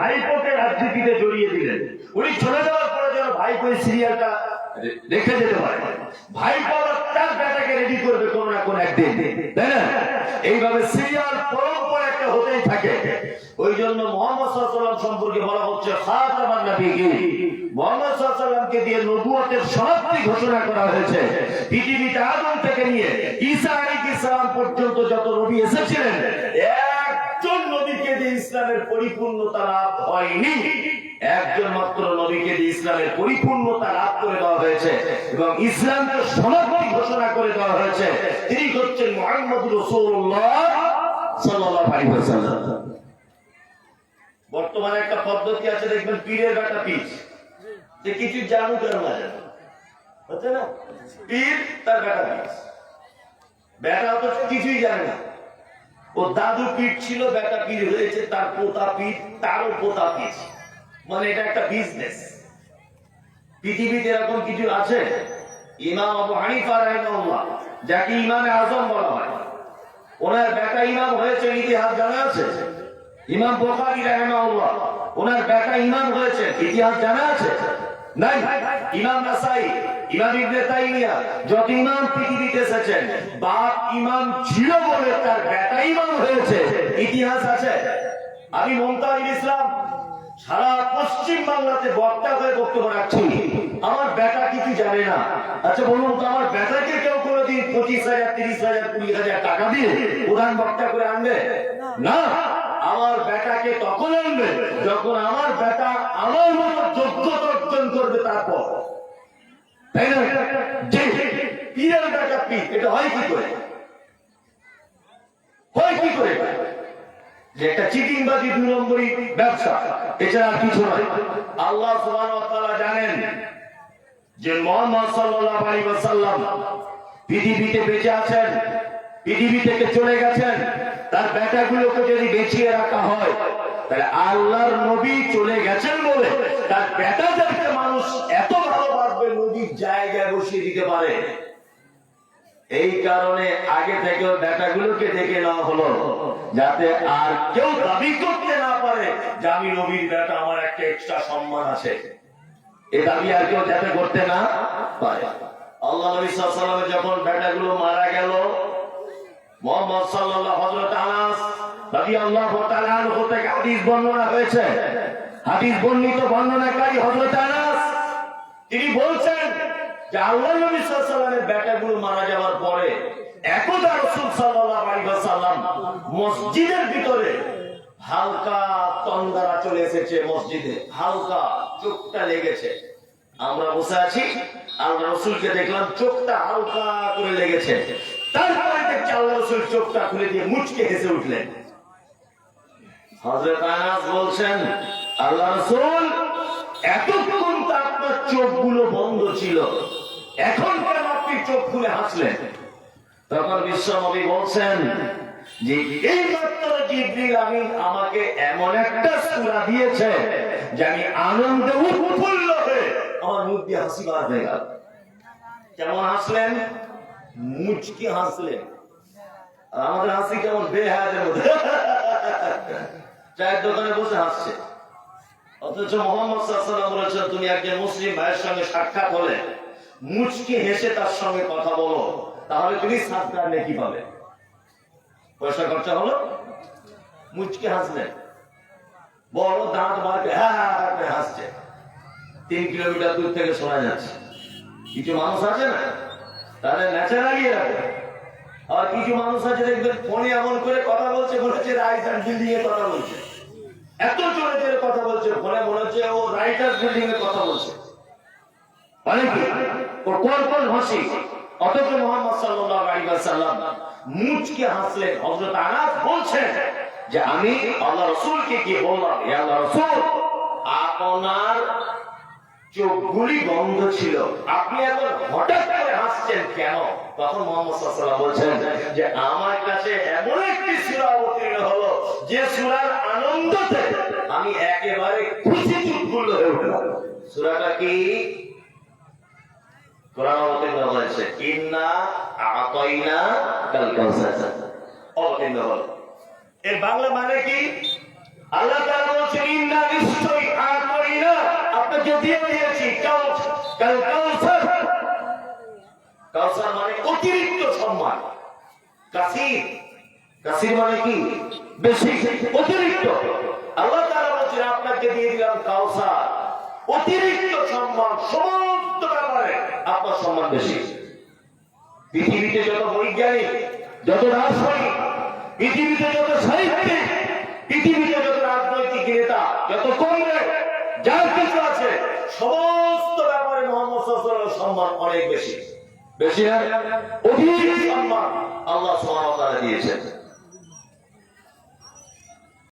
ভাইপোকে রাজনীতিতে জড়িয়ে দিলেন, উনি চলে যাওয়ার পরে যেন সিরিয়ালটা যেতে পারে। তার রেডি করবে না একদিন। তাই না? এইভাবে সিরিয়াল পরম্পরা একটা হতেই থাকে। ওই জন্য মোহাম্মদ সাল্লাম সম্পর্কে বলা হচ্ছে মোহাম্মদ সাল্লামকে দিয়ে নবুয়তের সমাপ্তি ঘোষণা করা হয়েছে। পৃথিবীতে আদম থেকে নিয়ে ঈসা পর্যন্ত যত নবী এসেছিলেন একজন নবীকে দিয়ে ইসলামের পরিপূর্ণতা লাভ হয়নি। একজন মাত্র নবীকে দিয়ে ইসলামের পরিপূর্ণতা লাভ করে দেওয়া হয়েছে এবং সমাপ্তি ঘোষণা করে দেওয়া হয়েছে। তিনি হচ্ছেন মোহাম্মদ বর্তমানে একটা পদ্ধতি আছে, দেখবেন পীরের বেটা পিস যে কিছু জানুক আর না হচ্ছে না? পীর তার বেটা পিস বেটা তো কিছুই জানে না। ও দাদু পীঠ ছিল, বেটা পীর হয়েছে, তার পোতা পীঠ, তারও পোতা পীঠ। মানে এটা একটা বিজনেস পৃথিবীতে এরকম কিছু আছে? ইমাম আবু হানিফা রাহিমাহুল্লাহ, যাকে ইমামে আজম বলা হয়। ওনার বেটা ইমাম হয়েছে ইতিহাস জানা আছে? ইমাম বুখারী রাহিমাহুল্লাহ, ওনার বেটা ইমাম হয়েছে ইতিহাস জানা আছে? নাই। ইমাম নাসাই, ইমাম ইবনে তাইমিয়া, যত ইমাম পৃথিবীতে এসেছেন, বাপ ইমাম ছিল বলে তার বেটা ইমাম হয়েছে। ইতিহাস আছে। আমি মমতাজুল ইসলাম, সারা পশ্চিম বাংলাতে বক্তা হয়ে বক্তব্য রাখছি। আমার বেটা কিছু জানে না। আচ্ছা বলুন তো, আমার বেটাকে কেউ কোনোদিন পঁচিশ হাজার, তিরিশ হাজার, কুড়ি হাজার টাকা দিয়ে প্রধান বক্তা করে আনবে? না। আমার বেটাকে তখন আনবে, যখন আমার বেটা আমার মতো যোগ্যতা অর্জন করবে তারপর। তাই না? যে বেটা এটা হয় কি করে? হয় কি করে? যে একটা চিটিংবাজি নম্বরই ব্যবসা, এছাড়া কিছু নয়। আল্লাহ তাআলা জানেন যে মোহাম্মদ পৃথিবীতে বেঁচে আছেন। পৃথিবী থেকে চলে গেছেন, তার বেটাগুলোকে যদি বেঁচিয়ে রাখা হয়, তাহলে আল্লাহর নবী চলে গেছেন বলে তার বেটাদেরকে মানুষ এত ভালোবাসবে, নবীর জায়গায় বসিয়ে দিতে পারে। এই কারণে আগে থেকে বেটাগুলোকে ডেকে নেওয়া হলো, যাতে আর কেউ দাবি করতে না পারে যে আমি নবীর বেটা আমার একটা এক্সট্রা সম্মান আছে। এই দাবি আর কেউ যাতে করতে না পারে। আল্লাহ নবী সাল্লামের যখন বেটাগুলো মারা গেল মোহাম্মদ সাল্লাল্লাহ হযরত আনাস রাদিয়াল্লাহু তাআলা আনহু থেকে হাদিস বর্ণনা হয়েছে। হাদিস বর্ণিত বর্ণনাকারী হযরত আনাস, তিনি বলছেন যে নবী বেটাগুলো মারা যাওয়ার পরে একদা রসুল সাল্লাল্লাহু আলাইহি ওয়াসাল্লাম মসজিদের ভিতরে হালকা তন্দারা চলে এসেছে মসজিদে, হালকা চোখটা লেগেছে। আমরা বসে আছি আল্লাহ রসুলকে দেখলাম চোখটা হালকা করে লেগেছে। তারপরে চোখটা খুলে দিয়ে মুচকে হেসে উঠলেন। হযরত আনাস বলছেন, আল্লাহ রাসূল, এতক্ষণ তো আপনার বন্ধ ছিল। এখন কেন আপনি চোখ খুলে হাসলেন? তখন বিশ্বনবী বলছেন যে এই আমিন আমাকে এমন একটা সূরা দিয়েছে যে আমি আনন্দে উৎফুল্ল হয়ে আমার মুখ দিয়ে হাসি বার হয়ে গেল। কেমন হাসলেন? মুচকি হাসলেন। আমাদের হাসি কেমন? বেহায়াদের মধ্যে চায়ের দোকানে বসে হাসছে। অথচ মোহাম্মদ বলেছেন, তুমি একজন মুসলিম ভাইয়ের সঙ্গে সাক্ষাৎ হলে মুচকি হেসে তার সঙ্গে কথা বলো। তাহলে তুমি সাতটার নেকি পাবে। পয়সা খরচা হলো। মুচকি হাসলেন। বড় দাঁত মারবে হ্যাঁ হ্যাঁ হ্যাঁ হাসছে। তিন কিলোমিটার দূর থেকে শোনা যাচ্ছে। কিছু মানুষ আছে না? তাদের ন্যাচারালি এরকম আর কিছু মানুষ আছে দেখবেন ফোনে এমন করে কথা বলছে, মনে হচ্ছে রাইটার বিল্ডিং এ কথা বলছে। এত জোরে জোরে কথা বলছে, ফোনে মনে হচ্ছে ও রাইটার বিল্ডিং এ কথা বলছে। মানে কি? ওর কর্পন হাসি। অথচ মোহাম্মদ সাল্লাল্লাহু আলাইহি ওয়াসাল্লাম মুচকে হাসলেন হযরত আনাস বলছেন যে, আমি আল্লাহ রাসূলকে কি বললাম? হে আল্লাহ রাসূল, আপনার চোখগুলি বন্ধ ছিল, আপনি এত হঠাৎ করে হাসছেন কেন? তখন মোহাম্মদ বলছেন যে, আমার কাছে এমন একটি সূরা অবতীর্ণ হলো, যে সূরার আনন্দতে আমি একেবারে খুশি উৎফুল্ল হয়ে উঠলাম। সূরাটা কি? কোরআন অবতীর্ণ হয়েছে। ইন্না আতাইনা কাল অবতীর্ণ হলো। এর বাংলা মানে কি? আল্লাহ তাআলা বলছেন নিশ্চয়ই কাউসার মানে অতিরিক্ত সম্মান। কাসির। কাসির মানে কি? বেশি অতিরিক্ত। আল্লাহ তাআলা বলছেন, আপনাকে দিয়ে দিলাম কাউসার। অতিরিক্ত সম্মান সমস্ত ব্যাপারে আপনার সম্মান বেশি। পৃথিবীতে যত বৈজ্ঞানিক, যত রাজনৈতিক পৃথিবীতে যত সাহিত্যিক, পৃথিবীতে যত রাজনৈতিক নেতা, যত কংগ্রেস যার কিছু আছে, সমস্ত ব্যাপারে মোহাম্মদ সম্মান অনেক বেশি। বেশি না অধিক সম্মান আল্লাহ সুবহানাহু ওয়া তাআলা দিয়েছেন